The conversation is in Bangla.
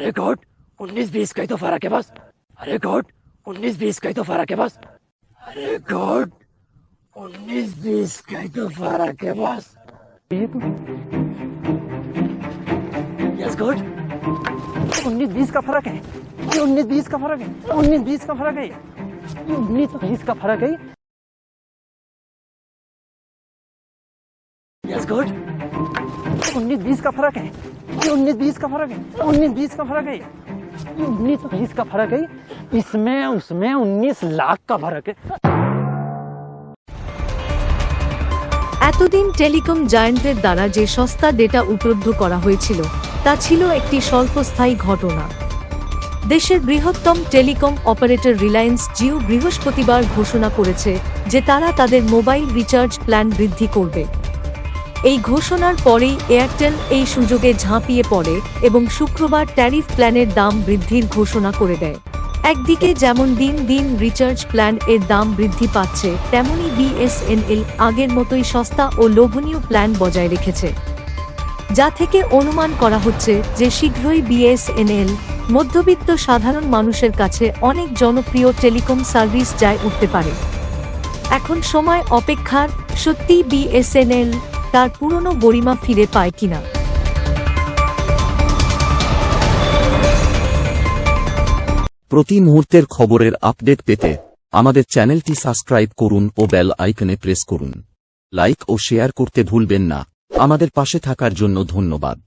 अरे गॉड, उन्नीस बीस का ही तो फ़र्क है बस। अरे गॉड, उन्नीस बीस का ही तो फ़र्क है बस। अरे गॉड, उन्नीस बीस का ही तो फ़र्क है बस। Yes God. उन्नीस बीस का फ़र्क है। ये उन्नीस बीस का फ़र्क है। उन्नीस बीस का फ़र्क है। ये उन्नीस बीस का फ़र्क है। Yes God. उन्नीस बीस का फर्क है ये उन्नीस बीस का फर्क है उन्नीस बीस का फर्क है ये उन्नीस बीस का फर्क है इसमें उसमें उन्नीस लाख का फर्क है এতদিন টেলিকম জায়ান্টের দ্বারা যে সস্তা ডেটা উপলব্ধ করা হয়েছিল তা ছিল একটি স্বল্পস্থায়ী ঘটনা দেশের বৃহত্তম টেলিকম অপারেটর রিলায়েন্স জিও বৃহস্পতিবার ঘোষণা করেছে যে তারা তাদের মোবাইল রিচার্জ প্ল্যান বৃদ্ধি করবে এই ঘোষণার পরেই এয়ারটেল এই সুযোগে ঝাঁপিয়ে পড়ে এবং শুক্রবার ট্যারিফ প্ল্যানের দাম বৃদ্ধির ঘোষণা করে দেয়। একদিকে যেমন দিন দিন রিচার্জ প্ল্যান এর দাম বৃদ্ধি পাচ্ছে, তেমনি বিএসএনএল আগের মতোই সস্তা ও লোভনীয় প্ল্যান বজায় রেখেছে। যা থেকে অনুমান করা হচ্ছে যে শীঘ্রই বিএসএনএল, মধ্যবিত্ত সাধারণ মানুষের কাছে অনেক জনপ্রিয় টেলিকম সার্ভিস যায় উঠতে পারে। এখন সময় অপেক্ষার সত্যি বিএসএনএল তার পুরনো গরিমা ফিরে পায় কিনা। প্রতি মুহূর্তের খবরের আপডেট পেতে আমাদের চ্যানেলটি সাবস্ক্রাইব করুন ও বেল আইকনে প্রেস করুন। লাইক ও শেয়ার করতে ভুলবেন না। আমাদের পাশে থাকার জন্য ধন্যবাদ।